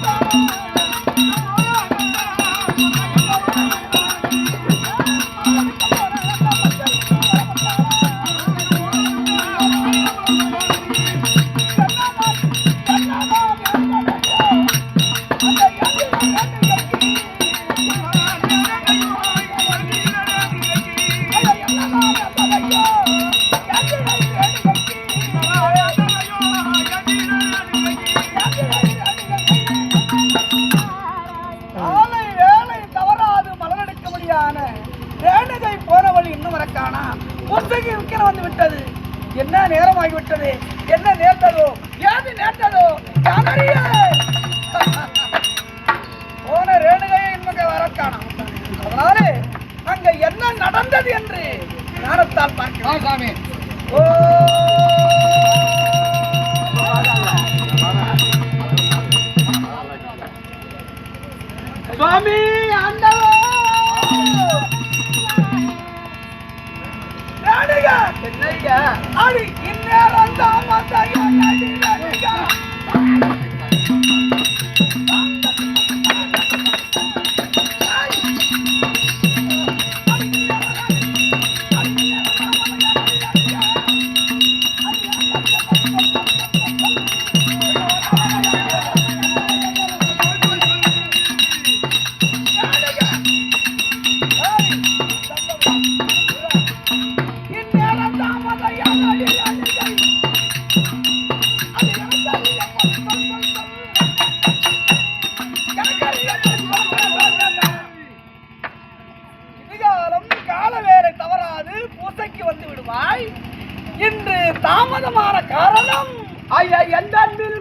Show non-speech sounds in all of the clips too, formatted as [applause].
Bye. இன்னும் வரக்கானா புத்தகி விற்கிற வந்து விட்டது. என்ன நேரமாகி விட்டது என்ன நேர்ந்ததோ? ஏது நேர்ந்ததோ? யானறிய! [laughs] போன ரேணுகையை இன்னும் வரக்கானா அதனாலே அங்க என்ன நடந்தது என்று ஞானத்தால் பார்க்கலாம் சாமி ஓ! சுவாமி ஆண்டவா என்னய்யா அடி இந்நேரம் தான் காரணம். ஐயா எந்த அன்பில்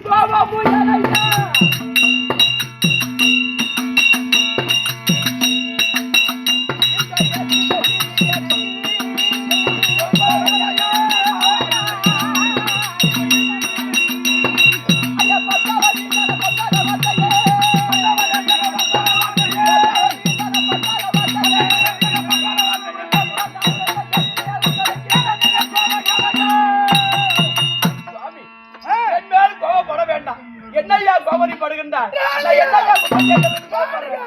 கோபப்படுகின்றார்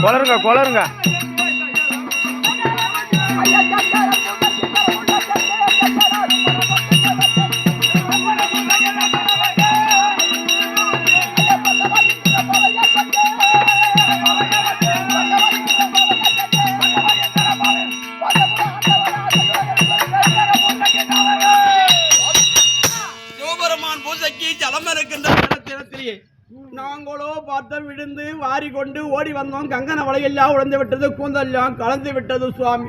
கொளருங்க கொளருங்க ஓடி வந்தோம். கங்கன வலையெல்லாம் உழந்து விட்டது கூந்தெல்லாம் கலந்து விட்டது சுவாமி.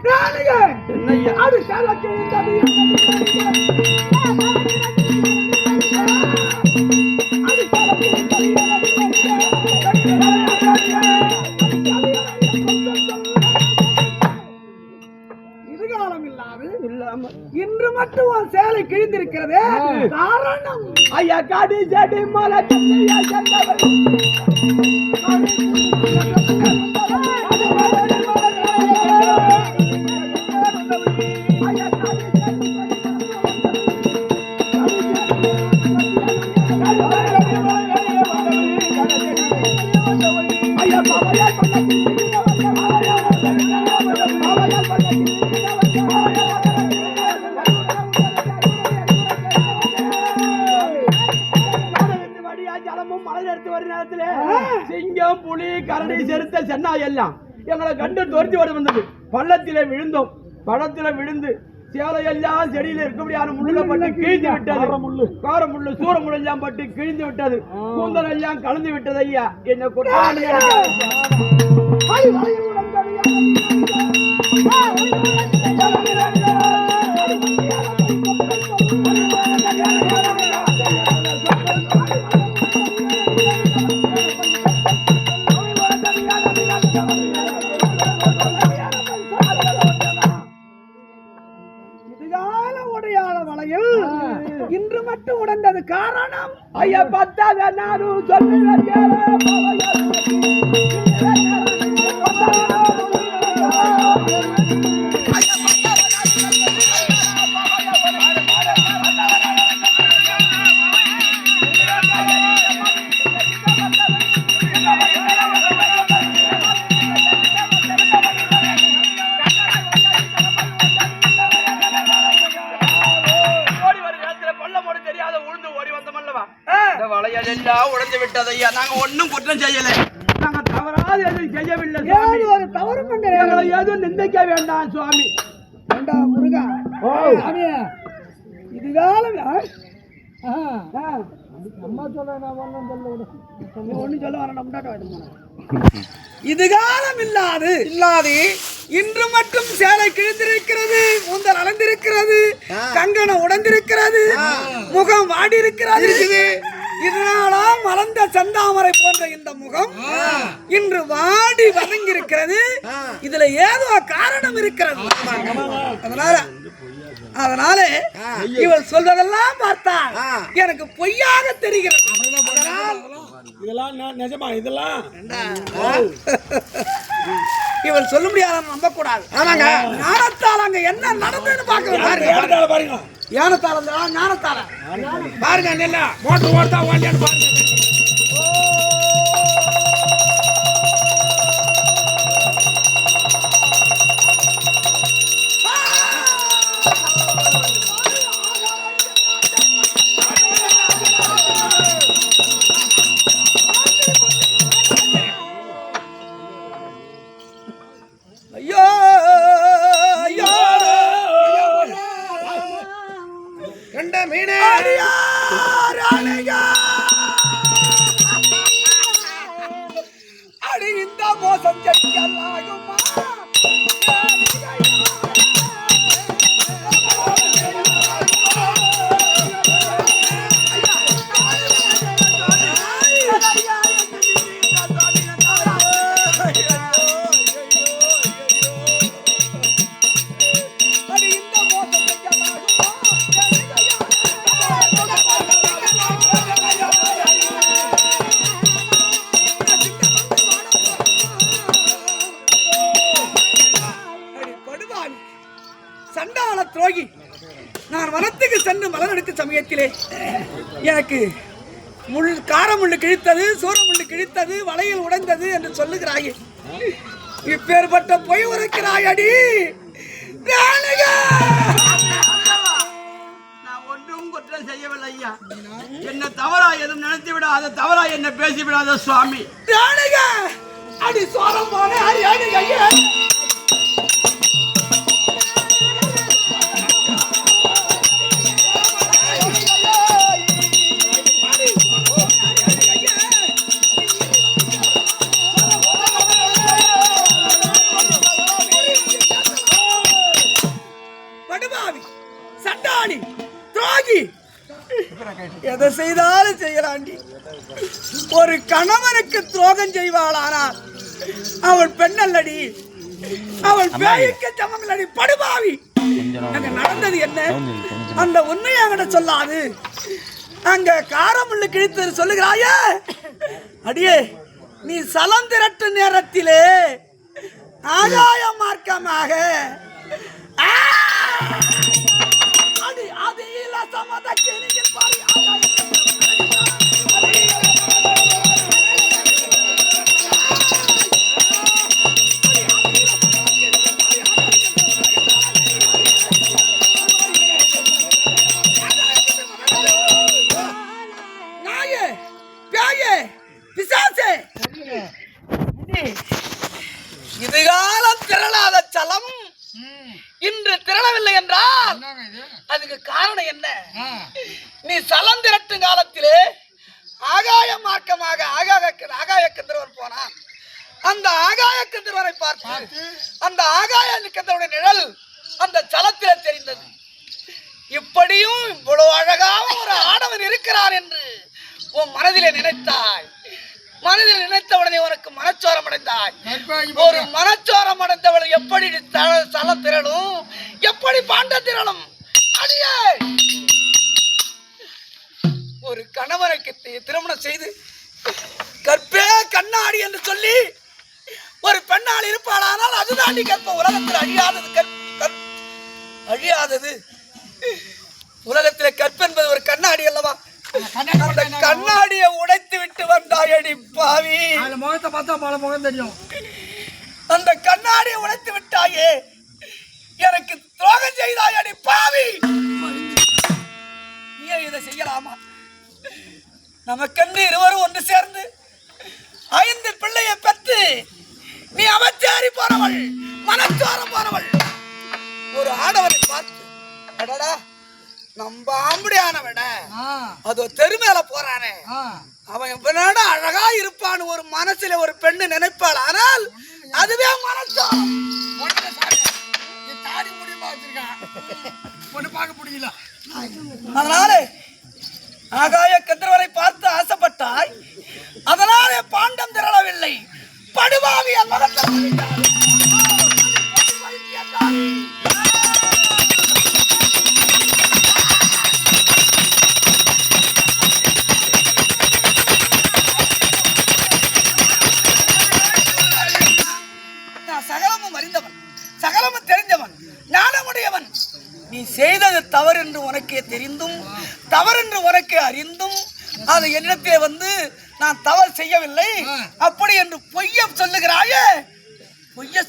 இன்று மட்டும் சேலை கிழிந்திருக்கிறதே காரணம். ஐயா காடி செடி மலை பள்ளத்திலே விழுந்தோம் பழத்தில விழுந்து சேலை எல்லாம் செடியில இருக்கக்கூடியான முள்ளுல பட்டு கிழிந்து விட்டது முள்ளு கார முள்ளு சூர முள்ளு எல்லாம் பட்டு கிழிந்து விட்டது கூந்தல் எல்லாம் கலந்து விட்டது ஐயா என்ன குற்றம் ஐயா பத்தாத நானும் சொல்லுவேன் அம்மா சொல்ல நான் ஒன்றும் சொல்ல விடு நீ ஒன்றும் சொல்ல வர நம்ம இது காலம் இல்லாது இல்லாது இன்று மட்டும் சேலை கிழிந்திருக்கிறது கூந்தல் அலைந்திருக்கிறது கங்கணம் உடைந்திருக்கிறது முகம் வாடி இருக்கிறது இதனாலா மலர்ந்த செந்தாமரை போன்ற இந்த முகம் இன்று வாடி வதங்கியிருக்கிறது. இதுல ஏதோ காரணம் இருக்கிறது. அதனால அதனால இவள் சொல்வதெல்லாம் பார்த்தால் எனக்கு பொய்யாக தெரிகிறது. அதனால் இதெல்லாம் நிஜமா இதெல்லாம் இவள் சொல்ல முடியாத நம்ப கூடாது ஆமாங்க. ஞானத்தால் அங்க என்ன நடந்ததுன்னு பாக்குறோம் பாருங்க. பாருங்க. ஞானத்தால ஞானத்தால. பாருங்க நெல்ல. மோட்டர் ஓட்டா ஓட்டியான்னு பாருங்க. அணையா. அடி இந்த மோசம் செய்யலாகுமா எனக்கு முள் காரமுள்ளு கிழித்தது சூரமுள்ளு கிழித்தது வளையல் உடைந்தது என்று சொல்லுகிறாயே. இப்பேற்பட்ட பொய் உரைக்கிறாய் அடி ராணிகா! நான் ஒன்றும் குற்றம் செய்யவில்லை ஐயா. என்ன தவறா எதுவும் நினைத்து விடாத தவறா என்ன பேசி விடாத சுவாமி! அடி சோரம் போன அந்த உண்மையை அங்கிட்ட சொல்லாது. அங்க காரமுள்ளு கிழித்து சொல்லுகிறாயே. அடியே நீ சலம் திரட்டு நேரத்திலே ஆகாய மார்க்கமாக அது அடி அதில சமதக்கு நீங்கள் பாரு ஆகாய பிசாசே! இதுகாலம் திரளாத சலம். இன்று திரளவில்லை என்றால் அதுக்கு காரணம் என்ன? நீ சலம் திரட்டும் காலத்திலே ஆகாய மார்க்கமாக ஆகாய ஆகாய கந்தர்வன் போனான் அந்த ஆகாய கந்தர்வனை பார்த்து அந்த ஆகாய கந்தருடைய நிழல் அந்த சலத்திலே தெரிந்தது. இப்படியும் இவ்வளவு அழகாக ஒரு ஆடவன் இருக்கிறான் என்று உன் மனதிலே நினைத்தாய். மனதில் நினைத்தவுடனே உனக்கு மனச்சோரம் அடைந்தாய். ஒரு மனச்சோரம் அடைந்தவள் எப்படி த- சல திரளும்? எப்படி பாண்ட திரளும்? அடியே! ஒரு கணவருக்கு தி- திருமணம் செய்து கற்பே கண்ணாடி என்று சொல்லி ஒரு பெண்ணால் இருப்பாளானால் அதுதான் கற்ப. உலகத்தில் அழியாதது அழியாதது. உலகத்தில் கற்பு என்பது ஒரு கண்ணாடி அல்லவா? அந்த கண்ணாடியை உடைத்து விட்டு வந்தாயடி பாவி. அதுல முகத்தை பார்த்தா பல முகம் தெரியும். அந்த கண்ணாடியை உடைத்து விட்டாயே. எனக்கு துரோகம் செய்தாயடி பாவி. நீ இதை செய்யலாமா? நமக்கென்று இருவரும் ஒன்று சேர்ந்து ஐந்து பிள்ளையை பெற்று நீ அவச்சாரி போனவள் மனச்சாரம் போனவள். ஒரு ஆடவனை பார்த்து அடடா நம்ம ஆம்படியானவன. அதோ தெருமேல போறானே. அவன் எவ்வளோ அழகா இருப்பான்னு ஒரு மனசுல ஒரு பெண்ணு நினைப்பாள். ஆனால் அதுவே மனசாரம். தாடி முடியுமா வச்சிருக்கான் பொண்ணு பார்க்க முடியல. அதனால ஆகாய கதிரவரை பார்த்து ஆசைப்பட்டாய். அதனாலே பாண்டம் திரளவில்லை.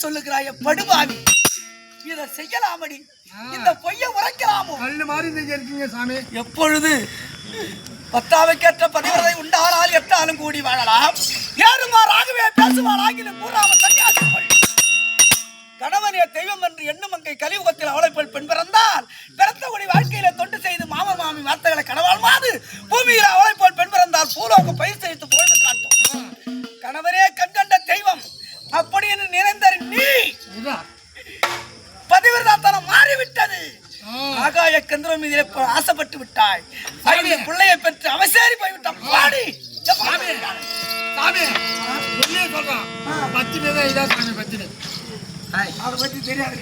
சொல்லுகிறாயே படுபாவி. இதை செய்யலாமடி. இந்த பொய்ய உரைக்கலாமோ? கல்லு மாதிரி நீங்க இருக்கீங்க சாமி. எப்பொழுது பத்தாவைக்கேற்ற பதிவதை உண்டானால் எட்டாலும் கூடி வாழலாம். ஏறுமாறாகவே பேசுவாள் ஆகிலும் கூறாம சன்னியாசிகள் கணவனே தெய்வம் என்று எண்ணும் அங்கை கலியுகத்தில் அவளை போல் பெண் பிறந்தால் பிறந்தபடி வாழ்க்கையில தொண்டு செய்து மாமன் மாமி வார்த்தைகளை கடவாள் மாது. பூமியில் அவளை போல் பெண் பிறந்தால் பூலோக பயிர் செய்து பொழுது காட்டும். கணவனே கண்கண்ட தெய்வம். அப்படி என்று நினைந்த நீ. பதிவிரதாத்தனம் மாறிவிட்டது. ஆகாய கந்திரம் மீது ஆசைப்பட்டு விட்டாய். ஐந்து பிள்ளையை பெற்று அவசேரி போய்விட்டான் பாடி சாமி. சாமி. உள்ளே சொல்றான். பத்தினி தான் இதான் சாமி பத்தினி. அதை பத்தி தெரியாது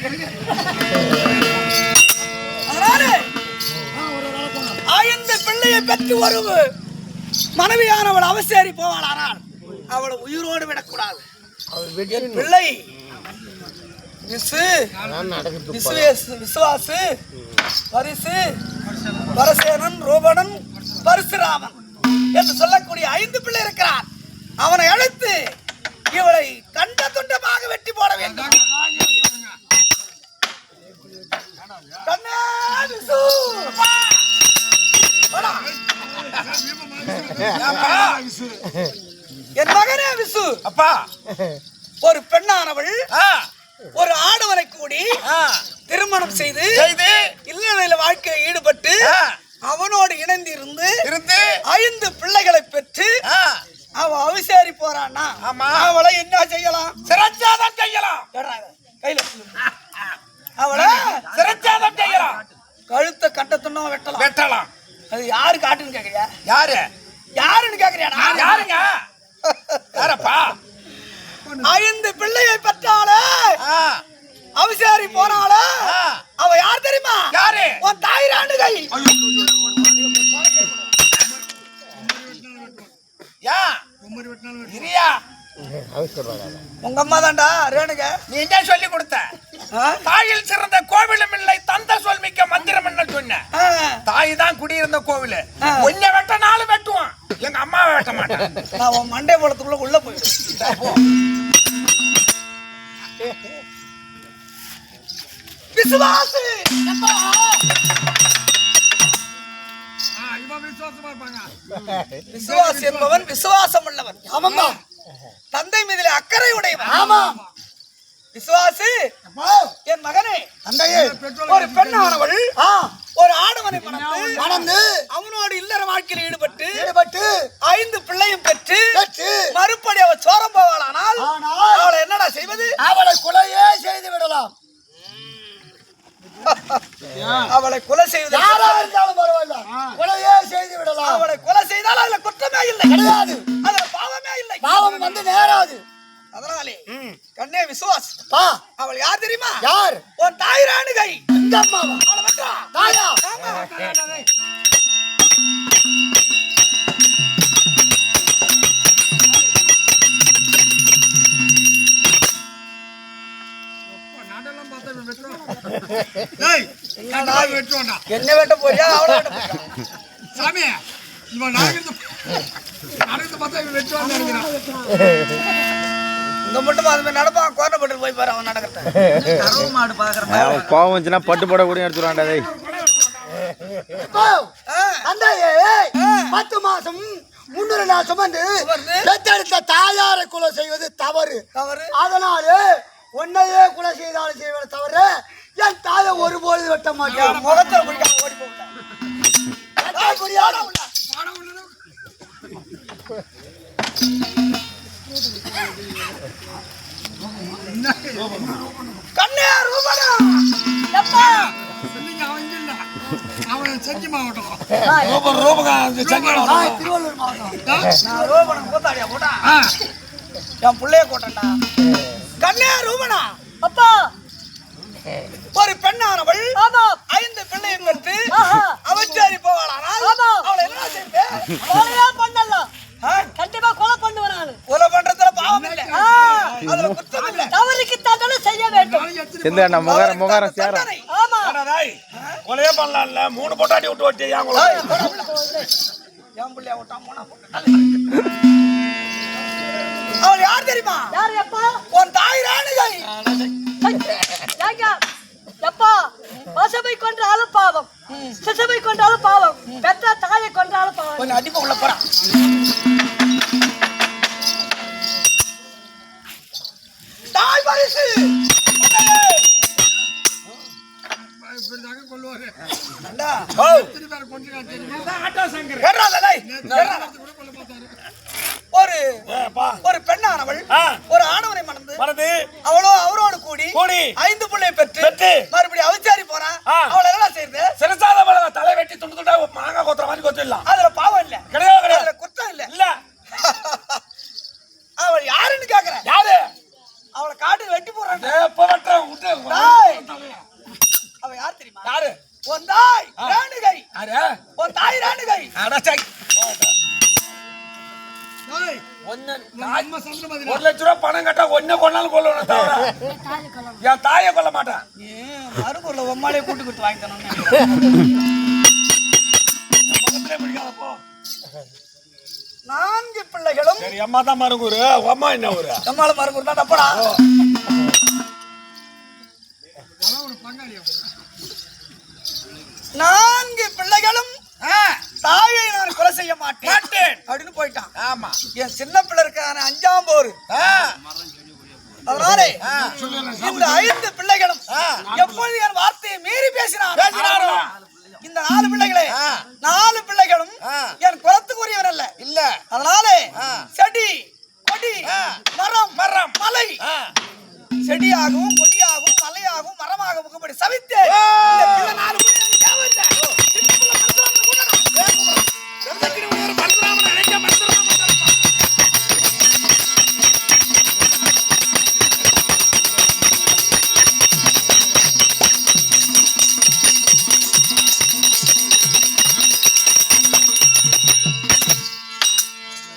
ஐந்து பிள்ளையை பெற்று ஒரு மனைவியானவள் அவசேரி போவாளானால் அவளை உயிரோடு விடக்கூடாது. என் பிள்ளை. விசு விசுவேசு. பரிசு. பரசேனன் ரூபணன் பரசுராமன் என்று சொல்லக்கூடிய ஐந்து பிள்ளை இருக்கிறான் அவனை அழைத்து இவளை கண்ட துண்டமாக ஒரு பெண்ணானவள் ஒரு ஆடவனை கூடி திருமணம் செய்து இல்லறையில வாழ்க்கையில் ஈடுபட்டு அவனோடு இணைந்து இருந்து இருந்து ஐந்து பிள்ளைகளை பெற்று அவ அவிசாரி போறான்னா ஆமா. அவளை என்ன செய்யலாம்? சிரச்சாதம் செய்யலாம். கையில. [laughs] அவளை சிரச்சாதம் செய்யலாம். கழுத்தை கட்டத்துணும் வெட்டலாம். வெட்டலாம். அது யாரு காட்டுன்னு கேக்குறியா? யாரு? யாருன்னு கேக்குறியாடா யாருங்க? [laughs] யாரப்பா? ஐந்து பிள்ளையை பெற்றாலே ஆ, அவிசாரி போனாலே. அவ யார் தெரியுமா யாரு உன் தாய் ராண்டுகை யா இரியா உங்க அம்மா தான்டா ரேணுக நீ என்ன சொல்லி கொடுத்த? தாயில் சிறந்த கோவிலும் இல்லை தந்த சொல் மிக்க மந்திரம் என்ன சொன்ன. தாய் தான் குடியிருந்த கோவில் ஆ. உன்னை வெட்டனாலும் வெட்டுவான் எங்க அம்மாவை வெட்ட மாட்டான் நான் உன் மண்டை போலத்துக்குள்ள உள்ள போயிடுவேன். விசுவாசு! என்பவன் விசுவாசம் உள்ளவன் தந்தை மீதிலே அக்கறை உடையவன். ஆமா. விசுவாசி என் மகனே தந்தையே. ஒரு பெண்ணானவள் ஒரு ஆடவனை மணந்து மணந்து அவனோடு இல்லற வாழ்க்கையில் ஈடுபட்டு ஈடுபட்டு ஐந்து பிள்ளையும் பெற்று பெற்று மறுபடி அவள் சோரம் போவாளானால் அவளை என்னடா செய்வது? அவளை கொலையே செய்து விடலாம். [laughs] அவளை கொலை செய்வது யாரா இருந்தாலும் பரவாயில்ல. கொலையே செய்து விடலாம். அவளை கொலை செய்தால் அதுல குற்றமே இல்லை. கிடையாது. அதுல பாவமே இல்லை. பாவம் வந்து நேராது. அதனாலே கண்ணே விசுவாஸ். பா அவள் யார் தெரியுமா? யார்? உன் தாய் ராணுகை. இந்த அம்மாவா? தாயா? ஆமா என்ன வெட்ட போறியா? சாமி இவன் நாகிறது நாகிறது பார்த்தா இவன் வெட்டுவான்னு நினைக்கிறான். இங்க மட்டும் அது மாதிரி நடப்பான் கோட்டப்பட்டு போய் பாரு அவன் நடக்கிறத. மாடு அவன் கோவம் வந்துச்சுன்னா பட்டு போட கூட எடுத்துருவான்டா டேய். பத்து மாசம் முன்னூறு நாள் சுமந்து பெற்றெடுத்த தாயாரை கொலை செய்வது தவறு. தவறு. அதனாலே உன்னையே கொலை செய்தாலும் செய்வது தவறு. என் தாயை ஒருபோது வெட்ட மாட்டேன். முகத்துல பிடிக்காம ஓடி போட்டான் முடியாது. கண்ணே ரூபனா? சொல்லிங்க, அவன் இல்ல. அவன் செஞ்சி மாவட்டம். ரூபம் ரூபகா செங்கடம் நான் திருவள்ளூர் மாவட்டம். நான் ரூபனா கூத்தாடியா போட்டான் ஆ. என் புள்ளைய கூட்டண்டா கண்ணே ரூபனா அப்பா. ஒரு பெண்ணானவள் ஆமா. ஐந்து பிள்ளையை பெற்று ஆஹா. அவச்சாரி போவாளானால். அவளை என்ன செய்வேன் கொலையா பண்ணலாம் கண்டிப்பா கொலை பண்ணுவேன் நானு கொலை பண்றதுல பாவம் இல்லை. அதுல இல்லை. தவறுக்கு தண்டனை செய்ய வேண்டும். தண்டனை. ஆமா. கொலையே பண்ணலாம்ல. மூணு பொட்டாட்டி விட்டு வச்சு ஏன் கொலை. என் புள்ளைய போனா போட்டான். அவள் யார் தெரியுமா? யாரு எப்பா? உன் தாய் ராணிகை. ஏங்க எப்பா? பசுமை கொன்றாலும் பாவம். சிசுமை கொன்றாலும் பாவம். பெற்ற தாயை கொன்றாலும் பாவம். அடிப்ப உள்ள போறான் கொல்ல பார்த்தாரு ஒரு ஒரு பெண்ணானவள் ஒரு ஆணவனை மணந்து அவளோ அவரோடு கூடி கூடி ஐந்து பிள்ளை பெற்று பெற்று மறுபடியும் அவச்சாரி போறான் ஆ. அவளை என்ன செய்யுது சிறசாத பழக தலை வெட்டி துண்டு துண்டா மாங்காய் கொத்துற மாதிரி கொத்திடலாம் அதுல பாவம் இல்ல கிடையாது கிடையாது அதுல குத்தம் இல்ல இல்ல அவள் யாருன்னு கேக்குற யாரு அவளை காட்டு வெட்டி போறான் எப்ப வெட்டுற விட்டு டேய். அவ யார் தெரியுமா யாரு உன் தாய் ராணுகை யாரு உன் தாய் ராணுகை அடச்சை நம்ம சொந்த மாதிரி ஒரு லட்ச ரூபா பணம் கட்டா கொண்டாலும் கொள்ளணும் தவிர என் தாயை கொல்ல மாட்டேன். மறுபூர்ல உம்மாலே கூட்டு கொடுத்து வாங்கி தரணும் நான்கு பிள்ளைகளும் சரி அம்மா தான் மருங்கூரு அம்மா என்ன ஊரு? நம்மால மறுபூர் தான் தப்படா. நான்கு பிள்ளைகளும் தாயை நான் கொலை செய்ய மாட்டேன். மாட்டேன். அப்படின்னு போயிட்டான். ஆமா. என் சின்ன பிள்ளை இருக்கான அஞ்சாம் போரு. அதனாலே இந்த ஐந்து பிள்ளைகளும் எப்பொழுது என் வார்த்தையை மீறி பேசினார் பேசினாரோ? இந்த நாலு பிள்ளைகளே நாலு பிள்ளைகளும் என் குலத்துக்குரியவர் அல்ல. இல்ல. அதனாலே செடி கொடி மரம் மரம். மலை செடியாகவும்